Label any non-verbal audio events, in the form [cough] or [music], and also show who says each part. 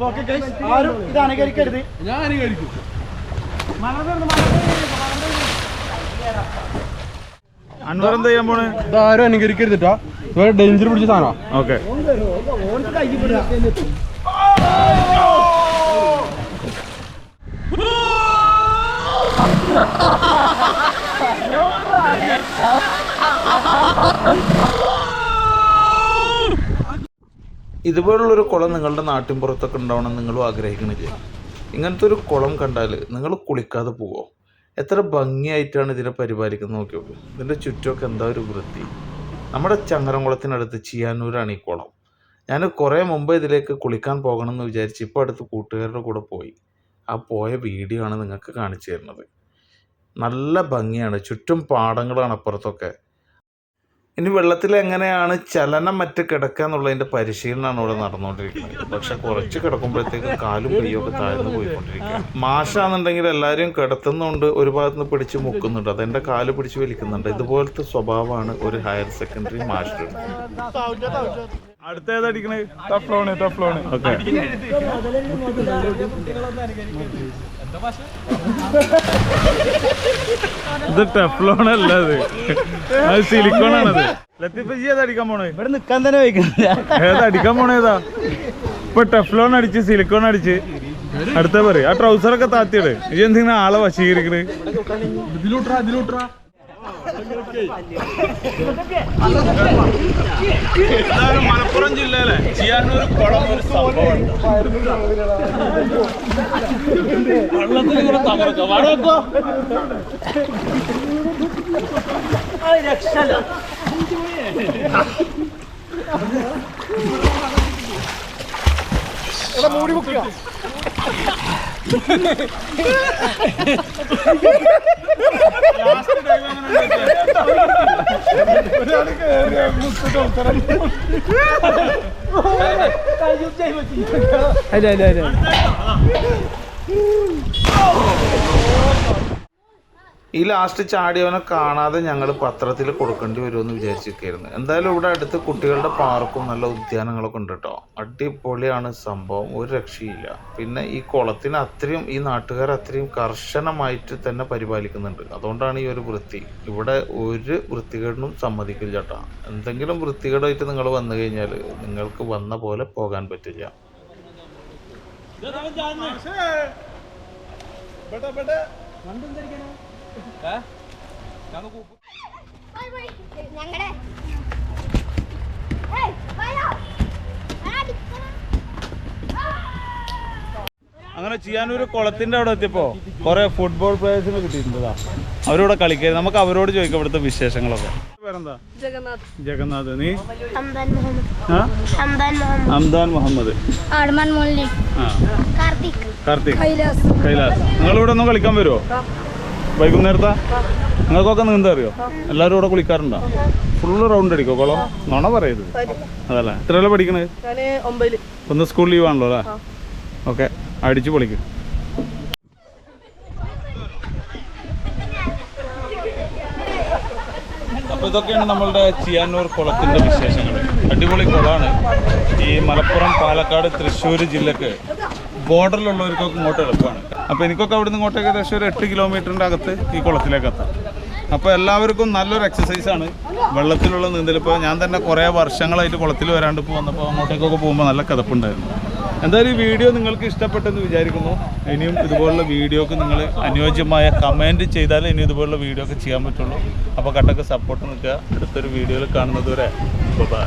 Speaker 1: അപ്പൊ okay guys ആരും ഇത് അനുകരിക്കരുത്.
Speaker 2: ഞാൻ അനുകരിക്കും.
Speaker 3: അൻവർ എന്താ ചെയ്യാൻ പോണ്?
Speaker 2: ഇതാരും അനുകരിക്കരുതിട്ടാ വേറെ ഡേഞ്ചർ പിടിച്ച സാധനം
Speaker 3: ഓക്കെ [laughs] ഇതുപോലുള്ളൊരു കുളം നിങ്ങളുടെ നാട്ടിൻപുറത്തൊക്കെ ഉണ്ടാവണം നിങ്ങളും ആഗ്രഹിക്കണില്ല? ഇങ്ങനത്തെ ഒരു കുളം കണ്ടാൽ നിങ്ങൾ കുളിക്കാതെ പോവോ? എത്ര ഭംഗിയായിട്ടാണ് ഇതിനെ പരിപാലിക്കുന്നത് നോക്കിയോ നോക്കൂ. ഇതിന്റെ ചുറ്റുമൊക്കെ എന്താ ഒരു വൃത്തി? നമ്മുടെ ചങ്ങരംകുളത്തിനടുത്ത് ചിയാനൂരാണ് ഈ കുളം. ഞാൻ കുറേ മുമ്പ് ഇതിലേക്ക് കുളിക്കാൻ പോകണം എന്ന് വിചാരിച്ച് ഇപ്പോൾ അടുത്ത് കൂട്ടുകാരുടെ കൂടെ പോയി. ആ പോയ വീഡിയോ ആണ് നിങ്ങൾക്ക് കാണിച്ചു തരുന്നത്. നല്ല ഭംഗിയാണ്. ചുറ്റും പാടങ്ങളാണ് അപ്പുറത്തൊക്കെ. ഇനി വെള്ളത്തിൽ എങ്ങനെയാണ് ചലനം മറ്റു കിടക്കുക എന്നുള്ളതിന്റെ പരിശീലനമാണ് ഇവിടെ നടന്നുകൊണ്ടിരിക്കുന്നത്. പക്ഷെ കുറച്ച് കിടക്കുമ്പോഴത്തേക്കും കാലും കൈയൊക്കെ താഴ്ന്നു പോയിക്കൊണ്ടിരിക്കുക മാഷാന്നുണ്ടെങ്കിൽ എല്ലാവരും കിടത്തുന്നുണ്ട് ഒരു ഭാഗത്ത് നിന്ന് പിടിച്ച് മുക്കുന്നുണ്ട് അതെന്റെ കാൽ പിടിച്ച് വലിക്കുന്നുണ്ട്. ഇതുപോലത്തെ സ്വഭാവമാണ് ഒരു ഹയർ സെക്കൻഡറി മാസ്റ്റർ അടുത്ത ഏതടിക്കണേ ടഫ്ലോണ് ടഫ്ലോണ് ഓക്കെ ഇത് ടെഫ്ലോൺ അല്ല അത്. അത് സിലിക്കോൺ ആണത് ലത്തിഫ് ജി ഏതടിക്കാൻ പോണേ?
Speaker 1: ഇവിടെ നിക്കാൻ തന്നെ വയ്ക്കുന്നില്ല.
Speaker 3: ഏതാ അടിക്കാൻ പോണേതാ ഇപ്പൊ ടെഫ്ലോൺ അടിച്ച് സിലിക്കോൺ അടിച്ച്. അടുത്ത പറയും. ആ ട്രൗസറൊക്കെ താത്തിയിട്. ഈ എന്തിനാ ആളെ വശീകരിക്കണ്?
Speaker 2: ഇതിലൂട്ടാ
Speaker 3: മലപ്പുറം ജില്ലയിലെ ചിയാനൂർ കുളം ഒരു സംഭവമാണ് വെള്ളത്തിൽ കൂടെ തകർക്കാം വടക്കോ
Speaker 1: മൂടി [laughs] അതെ [laughs] അല്ല അതെ [laughs]
Speaker 3: ഈ ലാസ്റ്റ് ചാടിയവനെ കാണാതെ ഞങ്ങൾ പത്രത്തിൽ കൊടുക്കേണ്ടി വരുമെന്ന് വിചാരിച്ചിരിക്കുകയായിരുന്നു. എന്തായാലും ഇവിടെ അടുത്ത് കുട്ടികളുടെ പാർക്കും നല്ല ഉദ്യാനങ്ങളൊക്കെ ഉണ്ട് കേട്ടോ അടിപൊളിയാണ് സംഭവം. ഒരു രക്ഷയില്ല. പിന്നെ ഈ കുളത്തിന് അത്രയും ഈ നാട്ടുകാർ അത്രയും കർശനമായിട്ട് തന്നെ പരിപാലിക്കുന്നുണ്ട്. അതുകൊണ്ടാണ് ഈ ഒരു വൃത്തി. ഇവിടെ ഒരു വൃത്തികേടിനും സമ്മതിക്കില്ല ചേട്ടാ എന്തെങ്കിലും വൃത്തികേടായിട്ട് നിങ്ങൾ വന്നു കഴിഞ്ഞാൽ നിങ്ങൾക്ക് വന്ന പോലെ പോകാൻ പറ്റില്ല.
Speaker 4: ബേട്ടാ ഏയ് വായോ അടിക്കണം
Speaker 3: അങ്ങനെ ചെയ്യാനൊരു കുളത്തിന്റെ അവിടെ എത്തിയപ്പോ കുറെ ഫുട്ബോൾ പ്ലേയേഴ്സിനെ കിട്ടിയിട്ടുണ്ടതാ. അവരോട് കളിക്കുക നമുക്ക് അവരോട് ചോദിക്കാം ഇവിടുത്തെ വിശേഷങ്ങളൊക്കെ. പേരെന്താ?
Speaker 4: ജഗന്നാഥ്.
Speaker 3: നീ? അംദാൻ മുഹമ്മദ്.
Speaker 4: കാർത്തിക്.
Speaker 3: കാർത്തിക്.
Speaker 4: കൈലാസ്.
Speaker 3: കൈലാസ്. നിങ്ങൾ ഇവിടെ ഒന്നും കളിക്കാൻ വരുമോ വൈകുന്നേരത്താ? നിങ്ങൾക്കൊക്കെ നീന്താ അറിയോ? എല്ലാവരും ഇവിടെ കുളിക്കാറുണ്ടോ? ഫുള്ള് റൗണ്ട് അടിക്കോ കുളം. നുണ പറയരുത്. അതല്ലേ? എത്രയല്ലേ പഠിക്കണേ? ഒന്ന് സ്കൂൾ ലീവ് ആണല്ലോ അല്ലേ? ഓക്കെ അടിച്ചു പൊളിക്ക്. അപ്പോൾ ഇതൊക്കെയാണ് നമ്മളുടെ ചിയാനൂർ കുളത്തിന്റെ വിശേഷങ്ങൾ. അടിപൊളി കുളമാണ്. ഈ മലപ്പുറം പാലക്കാട് തൃശ്ശൂർ ജില്ലക്ക് ബോർഡറിലുള്ളവർക്കൊക്കെ ഇങ്ങോട്ട് എളുപ്പമാണ് അപ്പോൾ എനിക്കൊക്കെ അവിടുന്ന് ഇങ്ങോട്ടേക്ക് ഏകദേശം ഒരു എട്ട് കിലോമീറ്ററിന്റെ അകത്ത് ഈ കുളത്തിലേക്ക് എത്താം. അപ്പോൾ എല്ലാവർക്കും നല്ലൊരു എക്സസൈസാണ് വെള്ളത്തിലുള്ള നീന്തൽ. ഇപ്പോൾ ഞാൻ തന്നെ കുറേ വർഷങ്ങളായിട്ട് കുളത്തിൽ വരാണ്ട് വന്നപ്പോൾ അങ്ങോട്ടേക്കൊക്കെ പോകുമ്പോൾ നല്ല കിതപ്പുണ്ടായിരുന്നു. എന്തായാലും ഈ വീഡിയോ നിങ്ങൾക്ക് ഇഷ്ടപ്പെട്ടെന്ന് വിചാരിക്കുന്നു. ഇനിയും ഇതുപോലുള്ള വീഡിയോക്ക് നിങ്ങൾ അനുയോജ്യമായ കമന്റ് ചെയ്താലേ ഇനി ഇതുപോലുള്ള വീഡിയോ ഒക്കെ ചെയ്യാൻ പറ്റുള്ളൂ. അപ്പോൾ കട്ടൊക്കെ സപ്പോർട്ട് നിൽക്കുക. അടുത്തൊരു വീഡിയോയിൽ കാണുന്നതുവരെ. ബൈ